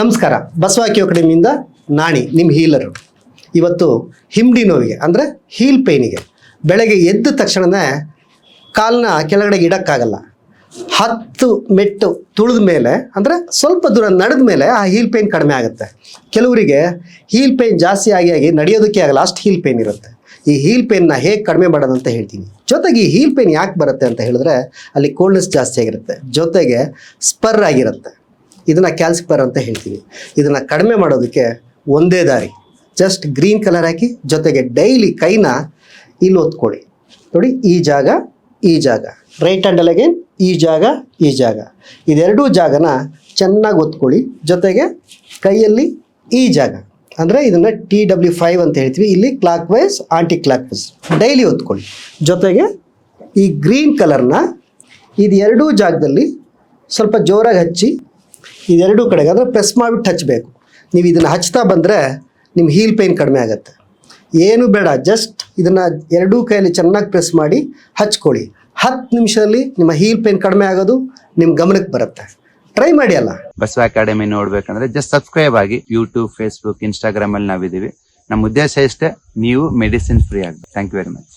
ನಮಸ್ಕಾರ. ಬಸವಾಕಿ ಅಕಾಡೆಮಿಯಿಂದ ನಾಣಿ ನಿಮ್ಮ ಹೀಲರು. ಇವತ್ತು ಹಿಂಡಿ ನೋವಿಗೆ, ಅಂದರೆ ಹೀಲ್ ಪೇಯ್ನಿಗೆ. ಬೆಳಗ್ಗೆ ಎದ್ದ ತಕ್ಷಣವೇ ಕಾಲನ್ನ ಕೆಳಗಡೆ ಇಡೋಕ್ಕಾಗಲ್ಲ. ಹತ್ತು ಮೆಟ್ಟು ತುಳಿದ ಮೇಲೆ, ಅಂದರೆ ಸ್ವಲ್ಪ ದೂರ ನಡೆದ ಮೇಲೆ ಆ ಹೀಲ್ ಪೇಯ್ನ್ ಕಡಿಮೆ ಆಗುತ್ತೆ. ಕೆಲವರಿಗೆ ಹೀಲ್ ಪೇನ್ ಜಾಸ್ತಿ ಆಗಿ ಆಗಿ ನಡೆಯೋದಕ್ಕೆ ಆಗಲ್ಲ, ಅಷ್ಟು ಹೀಲ್ ಪೇಯ್ನ್ ಇರುತ್ತೆ. ಈ ಹೀಲ್ ಪೇನ್ನ ಹೇಗೆ ಕಡಿಮೆ ಮಾಡೋದು ಅಂತ ಹೇಳ್ತೀನಿ. ಜೊತೆಗೆ ಈ ಹೀಲ್ ಪೇಯ್ನ್ ಯಾಕೆ ಬರುತ್ತೆ ಅಂತ ಹೇಳಿದ್ರೆ, ಅಲ್ಲಿ ಕೋಲ್ಡ್ನೆಸ್ ಜಾಸ್ತಿ ಆಗಿರುತ್ತೆ. ಜೊತೆಗೆ ಸ್ಪರ್ ಆಗಿರುತ್ತೆ. ಇದನ್ನು ಕ್ಯಾಲ್ಸಿಪರ್ ಅಂತ ಹೇಳ್ತೀವಿ. ಇದನ್ನು ಕಡಿಮೆ ಮಾಡೋದಕ್ಕೆ ಒಂದೇ ದಾರಿ. ಜಸ್ಟ್ ಗ್ರೀನ್ ಕಲರ್ ಹಾಕಿ, ಜೊತೆಗೆ ಡೈಲಿ ಕೈನ ಇಲ್ಲಿ ಒತ್ಕೊಳ್ಳಿ ನೋಡಿ, ಈ ಜಾಗ ಈ ಜಾಗ. ರೈಟ್ ಹ್ಯಾಂಡಲ್ ಅಗೇನ್ ಈ ಜಾಗ ಈ ಜಾಗ. ಇದೆರಡೂ ಜಾಗನ ಚೆನ್ನಾಗಿ ಒತ್ಕೊಳ್ಳಿ. ಜೊತೆಗೆ ಕೈಯಲ್ಲಿ ಈ ಜಾಗ. ಅಂದರೆ ಇದನ್ನು ಟಿ ಡಬ್ಲ್ಯೂ ಫೈವ್ ಅಂತ ಹೇಳ್ತೀವಿ. ಇಲ್ಲಿ clockwise anticlockwise daily ಒತ್ಕೊಳ್ಳಿ. ಜೊತೆಗೆ ಈ ಗ್ರೀನ್ ಕಲರ್ನ ಇದು ಎರಡೂ ಜಾಗದಲ್ಲಿ ಸ್ವಲ್ಪ ಜೋರಾಗಿ ಹಚ್ಚಿ ಇದೆರಡೂ ಕಡೆಗೆ ಅಂದರೆ ಪ್ರೆಸ್ ಮಾಡಿಬಿಟ್ಟು ಹಚ್ಚಬೇಕು ನೀವು ಇದನ್ನು ಹಚ್ತಾ ಬಂದರೆ ನಿಮ್ಮ ಹೀಲ್ ಪೇಯ್ನ್ ಕಡಿಮೆ ಆಗುತ್ತೆ. ಏನು ಬೇಡ ಜಸ್ಟ್ ಇದನ್ನು ಎರಡೂ ಕೈಯಲ್ಲಿ ಚೆನ್ನಾಗಿ ಪ್ರೆಸ್ ಮಾಡಿ ಹಚ್ಕೊಳ್ಳಿ. ಹತ್ತು ನಿಮಿಷದಲ್ಲಿ ನಿಮ್ಮ ಹೀಲ್ ಪೇಯ್ನ್ ಕಡಿಮೆ ಆಗೋದು ನಿಮ್ಮ ಗಮನಕ್ಕೆ ಬರುತ್ತೆ. ಟ್ರೈ ಮಾಡಿ ಅಲ್ಲ. ಬಸವ ಅಕಾಡೆಮಿ ನೋಡ್ಬೇಕಂದ್ರೆ ಜಸ್ಟ್ ಸಬ್ಸ್ಕ್ರೈಬ್ ಆಗಿ ಯೂಟ್ಯೂಬ್ ಫೇಸ್ಬುಕ್ ಇನ್ಸ್ಟಾಗ್ರಾಮ್ ಅಲ್ಲಿ ನಾವಿದ್ದೀವಿ. ನಮ್ಮ ಉದ್ದೇಶ ಇಷ್ಟೇ, ನೀವು ಮೆಡಿಸಿನ್ ಫ್ರೀ ಆಗಿ ಥ್ಯಾಂಕ್ ಯು ವೆರಿ ಮಚ್